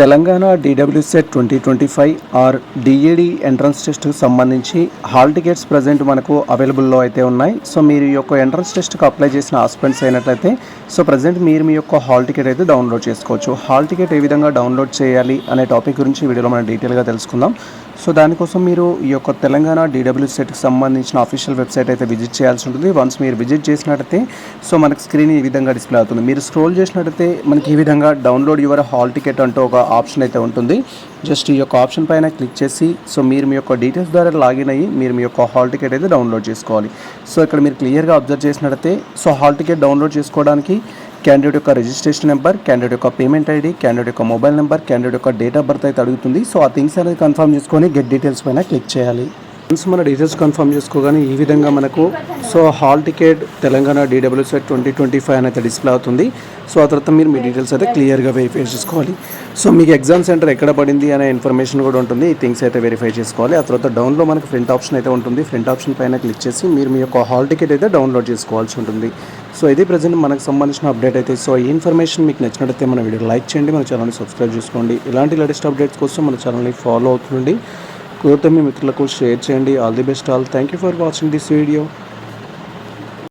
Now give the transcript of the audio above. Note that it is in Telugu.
Telangana DWCET twenty twenty five R D A D entrance టెస్ట్కి సంబంధించి హాల్ టికెట్స్ ప్రజెంట్ మనకు అవైలబుల్లో అయితే ఉన్నాయి. సో మీరు ఈ యొక్క ఎంట్రన్స్ టెస్ట్కి అప్లై చేసిన ఆస్పెంట్స్ అయినట్లయితే సో ప్రజెంట్ మీరు మీ యొక్క హాల్ టికెట్ అయితే డౌన్లోడ్ చేసుకోవచ్చు. హాల్ టికెట్ ఏ విధంగా డౌన్లోడ్ చేయాలి అనే టాపిక్ గురించి వీడియోలో మనం డీటెయిల్గా తెలుసుకుందాం. సో దానికోసం మీరు ఈ యొక్క తెలంగాణ డీడబ్ల్యూ సెట్కి సంబంధించిన అఫీషియల్ వెబ్సైట్ అయితే విజిట్ చేయాల్సి ఉంటుంది. వన్స్ మీరు విజిట్ చేసినట్టయితే సో మనకి స్క్రీన్ ఈ విధంగా డిస్ప్లే అవుతుంది. మీరు స్క్రోల్ చేసినట్టయితే మనకి ఈ విధంగా డౌన్లోడ్ యువర్ హాల్ టికెట్ అంటూ ఒక ఆప్షన్ అయితే ఉంటుంది. జస్ట్ ఈ యొక్క ఆప్షన్ పైన క్లిక్ చేసి సో మీరు మీ యొక్క డీటెయిల్స్ ద్వారా లాగిన్ అయ్యి మీరు మీ యొక్క హాల్ టికెట్ అయితే డౌన్లోడ్ చేసుకోవాలి. సో ఇక్కడ మీరు క్లియర్గా అబ్జర్వ్ చేసినట్టయితే సో హాల్ టికెట్ డౌన్లోడ్ చేసుకోవడానికి క్యాండిడేట్ యొక్క రిజిస్ట్రేషన్ నెంబర్ క్యాండిడేట్ యొక్క పేమెంట్ ఐడి క్యాండిడేట్ యొక్క మొబైల్ నెంబర్ క్యాండిడేట్ యొక్క డేట్ ఆఫ్ బర్త్ అయితే అడుగుతుంది. సో ఆ థింగ్స్ అనేది కన్ఫర్మ్ చేసుకొని గెట్ డీటెయిల్స్ పైన క్లిక్ చేయాలి. వన్స్ మన డీటెయిల్స్ కన్ఫర్మ్ చేసుకోగానే ఈ విధంగా మనకు so hall ticket Telangana DWCET twenty twenty five అనేది డిస్ప్లే అవుతుంది. సో ఆ తర్వాత మీరు మీ డీటెయిల్స్ అయితే క్లియర్గా వెరిఫై చేసుకోవాలి. సో మీకు ఎగ్జామ్ సెంటర్ ఎక్కడ పడింది అనే ఇన్ఫర్మేషన్ కూడా ఉంటుంది. ఈ థింగ్స్ అయితే వెరిఫై చేసుకోవాలి. ఆ తర్వాత డౌన్లో మనకు ప్రింట్ ఆప్షన్ అయితే ఉంటుంది. ప్రింట్ ఆప్షన్ పైన క్లిక్ చేసి మీరు మీ యొక్క హాల్ టికెట్ అయితే డౌన్లోడ్ చేసుకోవాల్సి ఉంటుంది. సో ఇది ప్రజెంట్ మనకు సంబంధించిన అప్డేట్ అయితే. సో ఈ ఇన్ఫర్మేషన్ మీకు నచ్చినట్లయితే మన వీడియో లైక్ చేయండి. మన ఛానల్ని సబ్స్క్రైబ్ చేసుకోండి. ఇలాంటి లేటెస్ట్ అప్డేట్స్ కోసం మన ఛానల్ని ఫాలో అవుతుండండి. కుదిరితే మిత్రులకు షేర్ చేయండి. All the best all thank you for watching this video